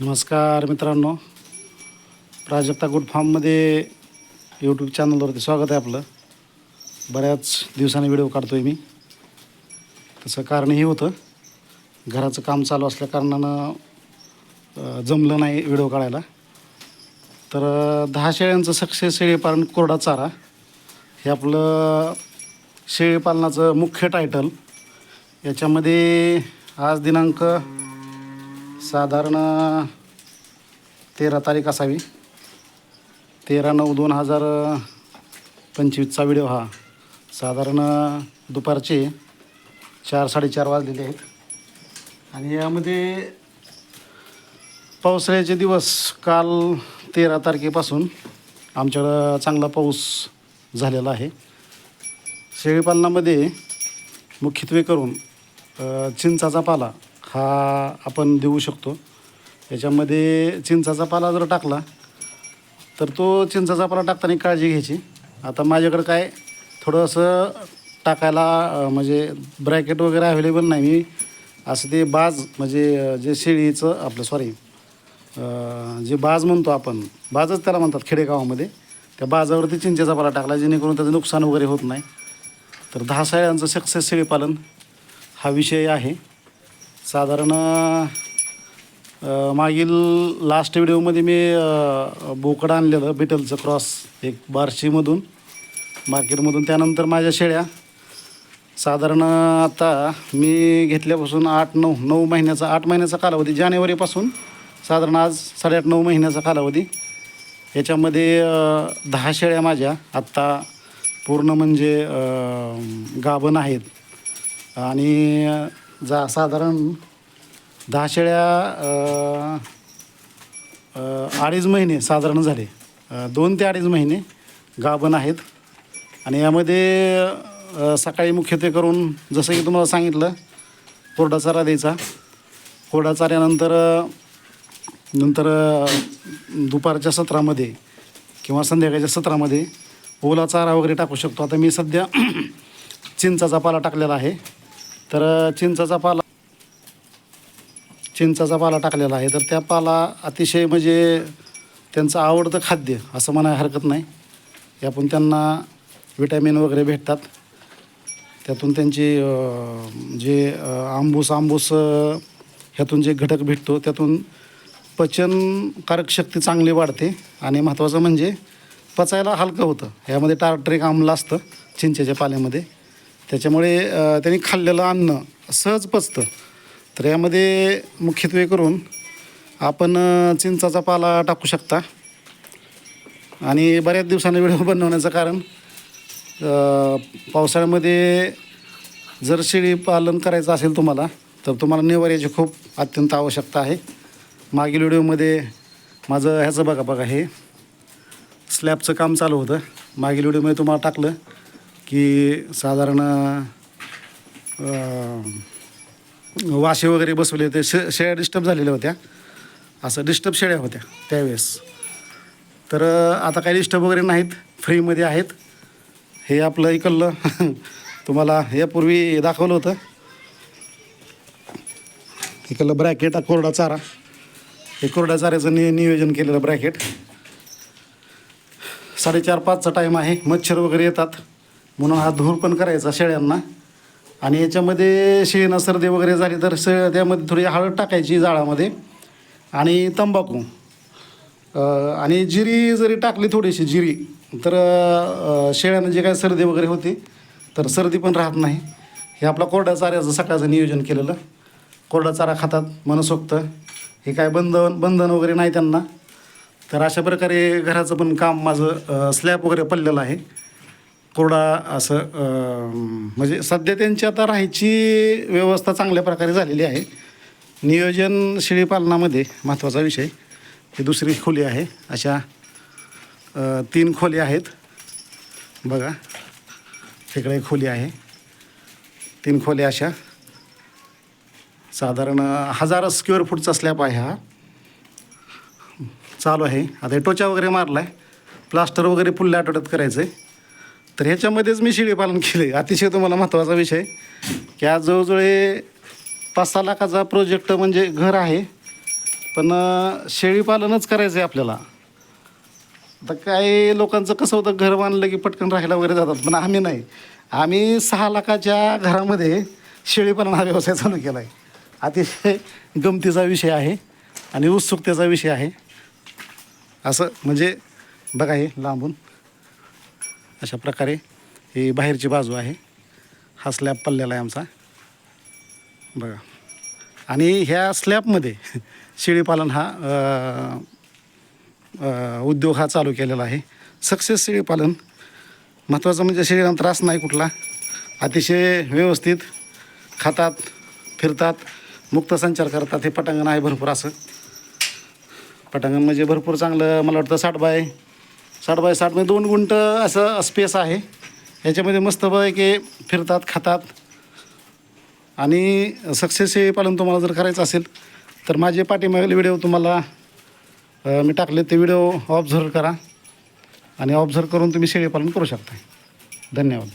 नमस्कार मित्रांनो. प्राजक्ता गुड फार्ममध्ये यूट्यूब चॅनलवरती स्वागत आहे आपलं. बऱ्याच दिवसांनी व्हिडिओ काढतो आहे मी. तसं कारण हे होतं. घराचं काम चालू असल्या कारणानं जमलं नाही व्हिडिओ काढायला. तर दहा शेळ्यांचं सक्सेस शेळीपालन कोरडा चारा हे आपलं शेळीपालनाचं मुख्य टायटल याच्यामध्ये आज दिनांक साधारण तेरा तारीख असावी. तेरा नऊ दोन हजार पंचवीसचा व्हिडिओ हा. साधारण दुपारचे चार साडेचार वाजलेले आहेत. आणि यामध्ये पावसाळ्याचे दिवस काल तेरा तारखेपासून आमच्याकडं चांगला पाऊस झालेला आहे. शेळीपालनामध्ये मुख्यत्वे करून चिंचाचा पाला हा आपण देऊ शकतो. याच्यामध्ये चिंचाचा पाला जर टाकला तर तो चिंचाचा पाला टाकताना काळजी घ्यायची. आता माझ्याकडं काय थोडंसं टाकायला म्हणजे ब्रॅकेट वगैरे अवेलेबल नाही. मी असं ते बाज म्हणजे जे शेळीचं आपलं सॉरी जे बाज म्हणतो आपण बाजच त्याला म्हणतात खेडेगावामध्ये. त्या बाजावरती चिंचेचा पाला टाकला जेणेकरून त्याचं नुकसान वगैरे होत नाही. तर दहा साळ्यांचं सक्सेस शेळीपालन हा विषय आहे. साधारण मागील लास्ट व्हिडिओमध्ये मी बोकडं बोकड आणलेलं बिटलचं क्रॉस एक बार्शीमधून मार्केटमधून त्यानंतर माझ्या शेळ्या साधारण आता मी घेतल्यापासून आठ नऊ नऊ महिन्याचा आठ महिन्याचा कालावधी जानेवारीपासून साधारण आज साडेआठ नऊ महिन्याचा कालावधी. याच्यामध्ये दहा शेळ्या माझ्या आत्ता पूर्ण म्हणजे गाभण आहेत. आणि जा साधारण दहा शेळ्या अडीच महिने साधारण झाले. दोन ते अडीच महिने गाभण आहेत. आणि यामध्ये सकाळी मुख्यत्वे करून जसं की तुम्हाला सांगितलं कोरडा चारा द्यायचा. कोरडा चाऱ्यानंतर नंतर दुपारच्या सत्रामध्ये किंवा संध्याकाळच्या सत्रामध्ये ओला चारा वगैरे टाकू शकतो. आता मी सध्या चिंचाचा पाला टाकलेला आहे. तर चिंचाचा पाला चिंचाचा पाला टाकलेला आहे. तर त्या पाला अतिशय म्हणजे त्यांचं आवडतं खाद्य असं म्हणायला हरकत नाही. यातून त्यांना विटॅमिन वगैरे भेटतात. त्यातून त्यांची जे आंबूस आंबूस ह्यातून जे घटक भेटतो त्यातून पचनकारक शक्ती चांगली वाढते. आणि महत्त्वाचं म्हणजे पचायला हलकं होतं. ह्यामध्ये टार्ट्रिक आम्ल असतं चिंचेच्या पाल्यामध्ये. त्याच्यामुळे त्यांनी खाल्लेलं अन्न सहज पचतं. तर यामध्ये मुख्यत्वे करून आपण चिंचाचा पाला टाकू शकता. आणि बऱ्याच दिवसांनी व्हिडिओ बनवण्याचं कारण पावसाळ्यामध्ये जर शेळी पालन करायचं असेल तुम्हाला तर तुम्हाला निवाऱ्याची खूप अत्यंत आवश्यकता आहे. मागील व्हिडिओमध्ये माझं ह्याचं बघा बघा हे स्लॅबचं काम चालू होतं. मागील व्हिडिओमध्ये तुम्हाला टाकलं. की साधारण वाशे वगैरे बसवले होते. शे शेळ्या डिस्टर्ब झालेल्या होत्या. असं डिस्टर्ब शेळ्या होत्या त्यावेळेस. तर आता काही डिस्टर्ब वगैरे नाहीत. फ्रीमध्ये आहेत. हे आपलं इकडलं. तुम्हाला यापूर्वी दाखवलं होतं. इकडलं ब्रॅकेट कोरडा चारा. हे कोरड्या चाऱ्याचं नि नियोजन केलेलं ब्रॅकेट साडेचार पाचचा टाईम आहे. मच्छर वगैरे येतात. म्हणून हा धूर पण करायचा शेळ्यांना. आणि याच्यामध्ये शेण सर्दी वगैरे झाली तर स त्यामध्ये थोडी हळद टाकायची जाळामध्ये आणि तंबाखू. आणि जिरी जरी टाकली थोडीशी जिरी तर शेळ्यानं शेळ्यांना जे काय सर्दी वगैरे होती तर सर्दी पण राहत नाही. हे आपला कोरड्या चाऱ्याचं सकाळचं नियोजन केलेलं. कोरडा चारा खातात मनसोक्त. हे काय बंधन बंधन वगैरे नाही त्यांना. तर अशा प्रकारे घराचं पण काम माझं स्लॅब वगैरे पडलेलं आहे. कोरडा असं म्हणजे सध्या त्यांची आता राहायची व्यवस्था चांगल्या प्रकारे झालेली आहे. नियोजन शेळीपालनामध्ये महत्त्वाचा विषय. ही दुसरी खोली आहे. अशा तीन खोली आहेत. बघा तिकडे खोली आहे. तीन खोल्या अशा. साधारण हजार स्क्वेअर फूटचा स्लॅब आहे हा. चालू आहे. आता टोचा वगैरे मारला आहे प्लास्टर वगैरे पुढल्या आठवड्यात करायचं आहे तर ह्याच्यामध्येच मी शेळीपालन केलं. आहे अतिशय तुम्हाला महत्त्वाचा विषय. की आज जवळजवळ हे पाच सहा लाखाचा प्रोजेक्ट म्हणजे घर आहे. पण शेळीपालनच करायचं आहे आपल्याला. तर काही लोकांचं कसं होतं घर बांधलं की पटकन राहायला वगैरे जातात पण आम्ही नाही. आम्ही सहा लाखाच्या घरामध्ये शेळीपालन हा व्यवसाय चालू केला आहे अतिशय गमतीचा विषय आहे आणि उत्सुकतेचा विषय आहे. असं म्हणजे बघा हे लांबून. अशा प्रकारे ही बाहेरची बाजू आहे. हा स्लॅब पडलेला आहे आमचा. बघा. आणि ह्या स्लॅबमध्ये शेळीपालन हा उद्योग हा चालू केलेला आहे. सक्सेस शेळीपालन महत्त्वाचं म्हणजे शेळीला त्रास नाही कुठला. अतिशय व्यवस्थित खातात फिरतात मुक्त संचार करतात. हे पटांगण आहे भरपूर असं. पटांगण म्हणजे भरपूर चांगलं मला वाटतं साठ बाय साठ बाय साठ म्हणजे दोन गुंट असं स्पेस आहे. याच्यामध्ये मस्त की फिरतात खातात. आणि सक्सेस पालन तुम्हाला जर करायचं असेल तर माझे पाठीमागील व्हिडिओ तुम्हाला मी टाकले ते व्हिडिओ ऑब्झर्व करा. आणि ऑब्झर्व करून तुम्ही शेळीपालन करू शकता. धन्यवाद.